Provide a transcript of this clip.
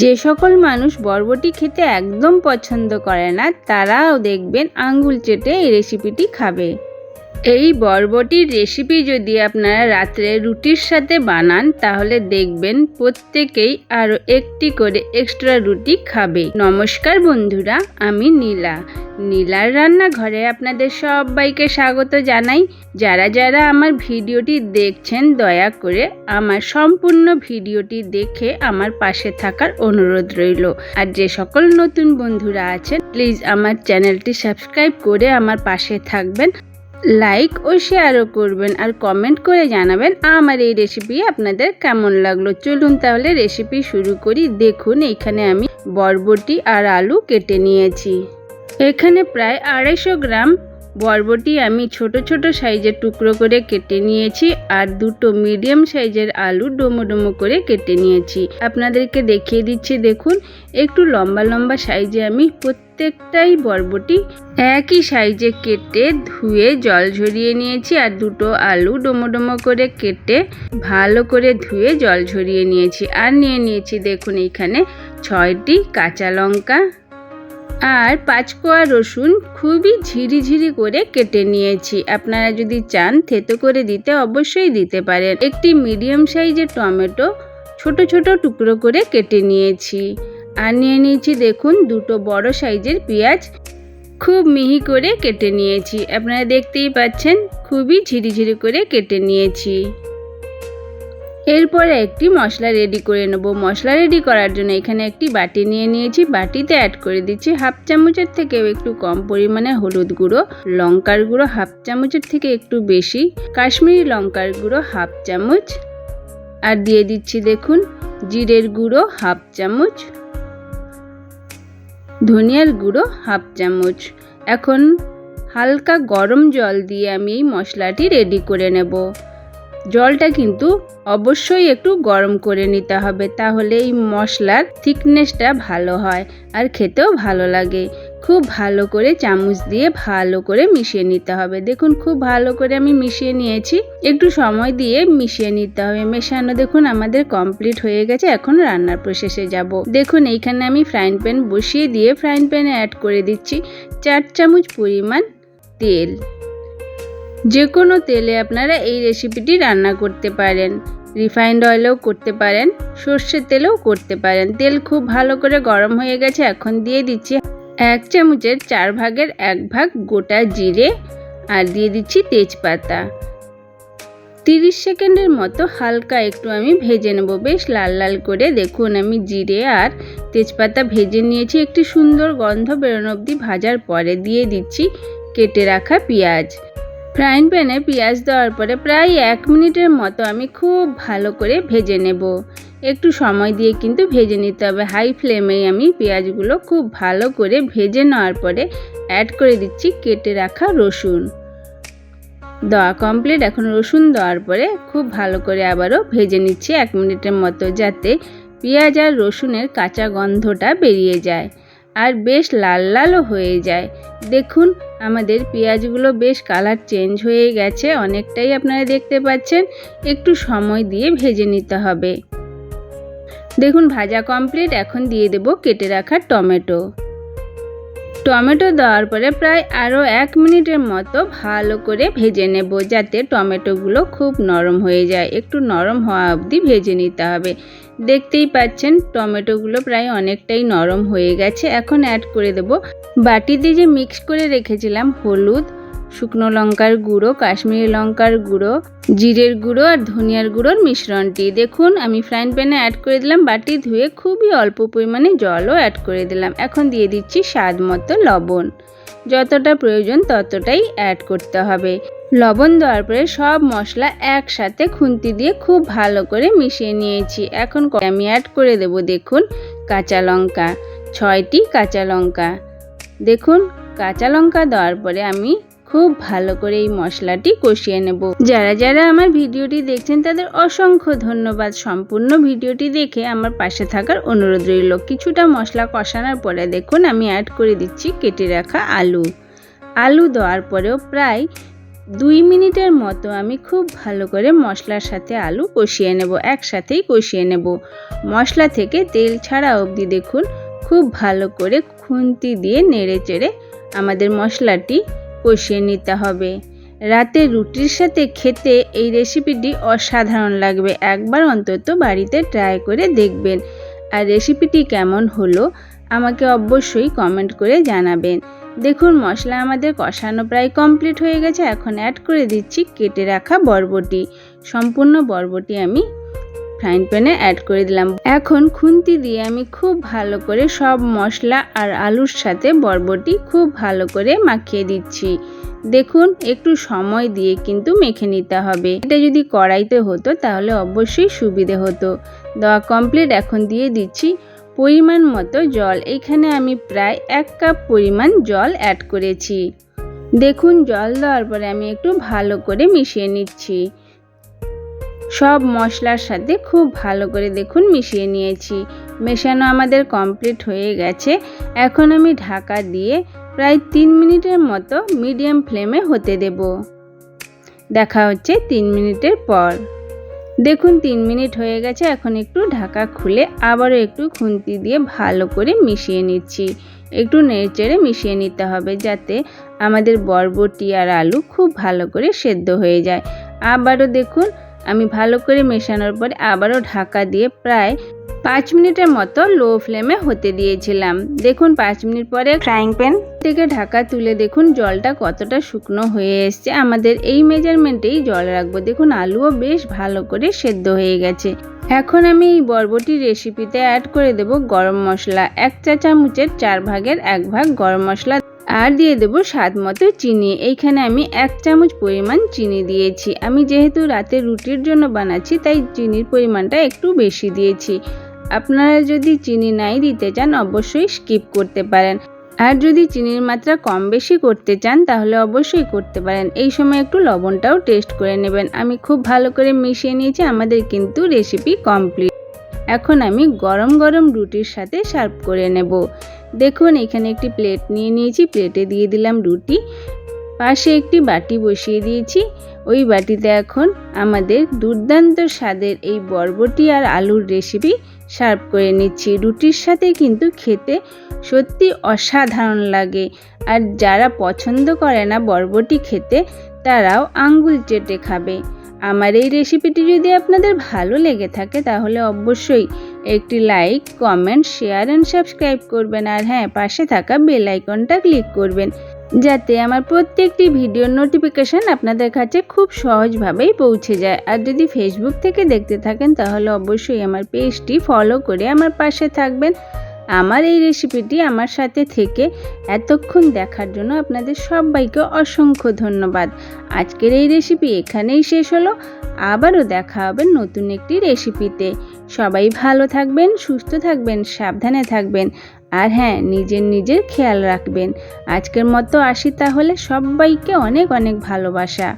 যে সকল মানুষ বরবটি খেতে একদম পছন্দ করে না, তারাও দেখবেন আঙ্গুল চেটে এই রেসিপিটি খাবে। এই বরবটির রেসিপি যদি আপনারা রাত্রে রুটির সাথে বানান, তাহলে দেখবেন প্রত্যেকেই আরও একটি করে এক্সট্রা রুটি খাবে। নমস্কার বন্ধুরা, আমি নীলা। নীলার রান্নাঘরে আপনাদের সবাইকে স্বাগত জানাই। যারা যারা আমার ভিডিওটি দেখছেন, দয়া করে আমার সম্পূর্ণ ভিডিওটি দেখে আমার পাশে থাকার অনুরোধ রইল। আর যে সকল নতুন বন্ধুরা আছেন প্লিজ আমার চ্যানেলটি সাবস্ক্রাইব করে আমার পাশে থাকবেন। লাইক ও শেয়ারও করবেন আর কমেন্ট করে জানাবেন আমার এই রেসিপি আপনাদের কেমন লাগল। চলুন তাহলে রেসিপি শুরু করি। দেখুন, এখানে আমি বরবটি আর আলু কেটে নিয়েছি। এখানে প্রায় আড়াইশো গ্রাম বরবটি আমি ছোট ছোট সাইজের টুকরো করে কেটে নিয়েছি আর দুটো মিডিয়াম সাইজের আলু ডোমো ডোমো করে কেটে নিয়েছি। আপনাদেরকে দেখিয়ে দিচ্ছি, দেখুন, একটু লম্বা লম্বা সাইজে আমি প্রত্যেকটাই বরবটি একই সাইজে কেটে ধুয়ে জল ঝরিয়ে নিয়েছি আর দুটো আলু ডোমো ডোমো করে কেটে ভালো করে ধুয়ে জল ঝরিয়ে নিয়েছি। আর নিয়ে নিয়েছি, দেখুন, এইখানে ছয়টি কাঁচা লঙ্কা আর পাঁচ কোয়া রসুন খুবই ঝিরিঝিরি করে কেটে নিয়েছি। আপনারা যদি চান থেতো করে দিতে অবশ্যই দিতে পারেন। একটি মিডিয়াম সাইজের টমেটো ছোট ছোট টুকরো করে কেটে নিয়েছি। আর নিয়ে নিয়েছি দেখুন দুটো বড় সাইজের পেঁয়াজ। খুব মিহি করে কেটে নিয়েছি। আপনারা দেখতেই পাচ্ছেন খুবই ঝিরিঝিরি করে কেটে নিয়েছি। এরপরে একটি মশলা রেডি করে নেব। মশলা রেডি করার জন্য এখানে একটি বাটি নিয়ে নিয়েছি। বাটিতে অ্যাড করে দিচ্ছি হাফ চামচের থেকেও একটু কম পরিমাণে হলুদ গুঁড়ো, লঙ্কার গুঁড়ো হাফ চামচের থেকে একটু বেশি, কাশ্মীরি লঙ্কার গুঁড়ো হাফ চামচ, আর দিয়ে দিচ্ছি দেখুন জিরের গুঁড়ো হাফ চামচ, ধনিয়ার গুঁড়ো হাফ চামচ। এখন হালকা গরম জল দিয়ে আমি এই মশলাটি রেডি করে নেব। জলটা কিন্তু অবশ্যই একটু গরম করে নিতে হবে, তাহলে এই মশলার থিকনেসটা ভালো হয় আর খেতেও ভালো লাগে। খুব ভালো করে চামচ দিয়ে ভালো করে মিশিয়ে নিতে হবে। দেখুন, খুব ভালো করে আমি মিশিয়ে নিয়েছি। একটু সময় দিয়ে মিশিয়ে নিতে হবে। মেশানো দেখুন আমাদের কমপ্লিট হয়ে গেছে, এখন রান্নার প্রসেসে যাব। দেখুন, এইখানে আমি ফ্রাইং প্যান বসিয়ে দিয়ে ফ্রাইং প্যানে অ্যাড করে দিচ্ছি। চার চামচ পরিমাণ তেল। যে কোনো তেলে আপনারা এই রেসিপিটি রান্না করতে পারেন। রিফাইন্ড অয়েলেও করতে পারেন, সর্ষের তেলেও করতে পারেন। তেল খুব ভালো করে গরম হয়ে গেছে, এখন দিয়ে দিচ্ছি এক চামচের চার ভাগের এক ভাগ গোটা জিরে আর দিয়ে দিচ্ছি তেজপাতা। তিরিশ সেকেন্ডের মতো হালকা একটু আমি ভেজে নেব। বেশ লাল লাল করে দেখুন আমি জিরে আর তেজপাতা ভেজে নিয়েছি। একটি সুন্দর গন্ধ বেরোনো অবধি ভাজার পরে দিয়ে দিচ্ছি কেটে রাখা পেঁয়াজ। ফ্রাইং প্যানে পেঁয়াজ দেওয়ার পরে প্রায় এক মিনিটের মতো আমি খুব ভালো করে ভেজে নেব। একটু সময় দিয়ে কিন্তু ভেজে নিতে হবে। হাই ফ্লেমেই আমি পেঁয়াজগুলো খুব ভালো করে ভেজে নেওয়ার পরে অ্যাড করে দিচ্ছি কেটে রাখা রসুন। দেওয়া কমপ্লিট এখন রসুন দেওয়ার পরে খুব ভালো করে আবারও ভেজে নিচ্ছি এক মিনিটের মতো যাতে পেঁয়াজ আর রসুনের কাঁচা গন্ধটা বেরিয়ে যায়। আর বেশ লাল লালও হয়ে যায়। দেখুন আমাদের পেঁয়াজগুলো বেশ কালার চেঞ্জ হয়ে গেছে, অনেকটাই আপনারা দেখতে পাচ্ছেন। একটু সময় দিয়ে ভেজে নিতে হবে। দেখুন, ভাজা কমপ্লিট এখন দিয়ে দেব কেটে রাখা টমেটো। টমেটো দেওয়ার পরে প্রায় আরও এক মিনিটের মতো ভালো করে ভেজে নেব যাতে টমেটোগুলো খুব নরম হয়ে যায়। একটু নরম হওয়া অবধি ভেজে নিতে হবে। দেখতেই পাচ্ছেন, টমেটোগুলো প্রায় অনেকটাই নরম হয়ে গেছে। এখন অ্যাড করে দেব। বাটিতে যে মিক্স করে রেখেছিলাম হলুদ শুকনো লঙ্কার গুঁড়ো, কাশ্মীরি লঙ্কার গুঁড়ো, জিরের গুঁড়ো আর ধনিয়ার গুঁড়োর মিশ্রণটি। দেখুন, আমি ফ্রাইং প্যানে অ্যাড করে দিলাম, বাটি ধুয়ে খুবই অল্প পরিমাণে জলও অ্যাড করে দিলাম। এখন দিয়ে দিচ্ছি স্বাদ মতো লবণ। যতটা প্রয়োজন ততটাই অ্যাড করতে হবে। লবণ দেওয়ার পরে সব মশলা একসাথে খুন্তি দিয়ে খুব ভালো করে মিশিয়ে নিয়েছি। এখন আমি অ্যাড করে দেব, দেখুন, কাঁচা লঙ্কা। ছয়টি কাঁচা লঙ্কা। দেখুন, কাঁচা লঙ্কা দেওয়ার পরে আমি খুব ভালো করে এই মশলাটি কষিয়ে নেব। যারা যারা আমার ভিডিওটি দেখছেন, তাদের অসংখ্য ধন্যবাদ। সম্পূর্ণ ভিডিওটি দেখে আমার পাশে থাকার অনুরোধ রইল। কিছুটা মশলা কষানোর পরে দেখুন, আমি অ্যাড করে দিচ্ছি কেটে রাখা আলু। আলু দেওয়ার পরেও প্রায় দুই মিনিটের মতো আমি খুব ভালো করে মশলার সাথে আলু কষিয়ে নেব, একসাথেই কষিয়ে নেব। মশলা থেকে তেল ছাড়া অবধি দেখুন, খুব ভালো করে খুন্তি দিয়ে নেড়ে চেড়ে আমাদের মশলাটি কষিয়ে নিতে হবে। রাতে রুটির সাথে খেতে এই রেসিপিটি অসাধারণ লাগবে। একবার অন্তত বাড়িতে ট্রাই করে দেখবেন। আর রেসিপিটি কেমন হলো আমাকে অবশ্যই কমেন্ট করে জানাবেন। দেখুন, মশলা আমাদের কষানো প্রায় কমপ্লিট হয়ে গেছে। এখন অ্যাড করে দিচ্ছি কেটে রাখা বরবটি। সম্পূর্ণ বরবটি আমি ফ্রাইং প্যানে অ্যাড করে দিলাম। এখন খুন্তি দিয়ে আমি খুব ভালো করে সব মশলা আর আলুর সাথে বরবটি খুব ভালো করে মাখিয়ে দিচ্ছি। দেখুন, একটু সময় দিয়ে কিন্তু মেখে নিতে হবে। এটা যদি কড়াইতে হতো তাহলে অবশ্যই সুবিধে হতো। দেওয়া কমপ্লিট এখন দিয়ে দিচ্ছি পরিমাণ মতো জল। এখানে আমি প্রায় এক কাপ পরিমাণ জল অ্যাড করেছি। দেখুন, জল দেওয়ার পরে আমি একটু ভালো করে মিশিয়ে নিচ্ছি। সব মশলার সাথে খুব ভালো করে দেখুন মিশিয়ে নিয়েছি। মেশানো আমাদের কমপ্লিট হয়ে গেছে। এখন আমি ঢাকা দিয়ে প্রায় তিন মিনিটের মতো মিডিয়াম ফ্লেমে হতে দেব। দেখা হচ্ছে তিন মিনিটের পর। দেখুন তিন মিনিট হয়ে গেছে, এখন একটু ঢাকা খুলে আবারও একটু খুন্তি দিয়ে ভালো করে মিশিয়ে নিচ্ছি। একটু নেড়েচেড়ে মিশিয়ে নিতে হবে যাতে আমাদের বরবটি আর আলু খুব ভালো করে সেদ্ধ হয়ে যায়। আবারও দেখুন আমি ভালো করে মেশানোর পরে আবারও ঢাকা দিয়ে প্রায় পাঁচ মিনিটের মতো লো ফ্লেমে হতে দিয়েছিলাম। দেখুন পাঁচ মিনিট পরে ফ্রাইং প্যান থেকে ঢাকা তুলে দেখুন জলটা কতটা শুকনো হয়ে এসছে। আমাদের এই মেজারমেন্টেই জল রাখব। দেখুন আলুও বেশ ভালো করে সেদ্ধ হয়ে গেছে। এখন আমি এই বরবটি রেসিপিতে অ্যাড করে দেব গরম মশলা। এক চা চামচের চার ভাগের এক ভাগ গরম মশলা আর দিয়ে দেব স্বাদ মতো চিনি। এইখানে আমি এক চামচ পরিমাণ চিনি দিয়েছি। আমি যেহেতু রাতে রুটির জন্য বানাচ্ছি, তাই চিনির পরিমাণটা একটু বেশি দিয়েছি। আপনারা যদি চিনি নাই দিতে চান, অবশ্যই স্কিপ করতে পারেন। আর যদি চিনির মাত্রা কম বেশি করতে চান, তাহলে অবশ্যই করতে পারেন। এই সময় একটু লবণটাও টেস্ট করে নেবেন। আমি খুব ভালো করে মিশিয়ে নিয়েছি, আমাদের কিন্তু রেসিপি কমপ্লিট। এখন আমি গরম গরম রুটির সাথে সার্ভ করে নেব। দেখুন, এখানে একটি প্লেট নিয়ে নিয়েছি প্লেটে দিয়ে দিলাম রুটি। পাশে একটি বাটি বসিয়ে দিয়েছি। ওই বাটিতে এখন আমাদের দুর্দান্ত স্বাদের এই বরবটি আর আলুর রেসিপি সার্ভ করে নিচ্ছি। রুটির সাথে কিন্তু খেতে সত্যি অসাধারণ লাগে। আর যারা পছন্দ করে না বরবটি খেতে, তারাও আঙ্গুল চেটে খাবে। আমার এই রেসিপিটি যদি আপনাদের ভালো লেগে থাকে, তাহলে অবশ্যই একটি like, comment, share and subscribe করবেন আর হ্যাঁ পাশে থাকা বেল আইকনটা ক্লিক করবেন। যাতে আমার প্রত্যেকটি ভিডিওর নোটিফিকেশান আপনাদের কাছে খুব সহজভাবেই পৌঁছে যায়। আর যদি ফেসবুক থেকে দেখতে থাকেন, তাহলে অবশ্যই আমার পেজটি ফলো করে আমার পাশে থাকবেন। আমার এই রেসিপিটি আমার সাথে থেকে এতক্ষণ দেখার জন্য আপনাদের সবাইকে অসংখ্য ধন্যবাদ। আজকের এই রেসিপি এখানেই শেষ হলো। আবারও দেখা হবে নতুন একটি রেসিপিতে সবাই ভালো থাকবেন, সুস্থ থাকবেন, সাবধানে থাকবেন আর হ্যাঁ নিজের নিজের খেয়াল রাখবেন। আজকের মতো আসি তাহলে সবাইকে অনেক অনেক ভালোবাসা।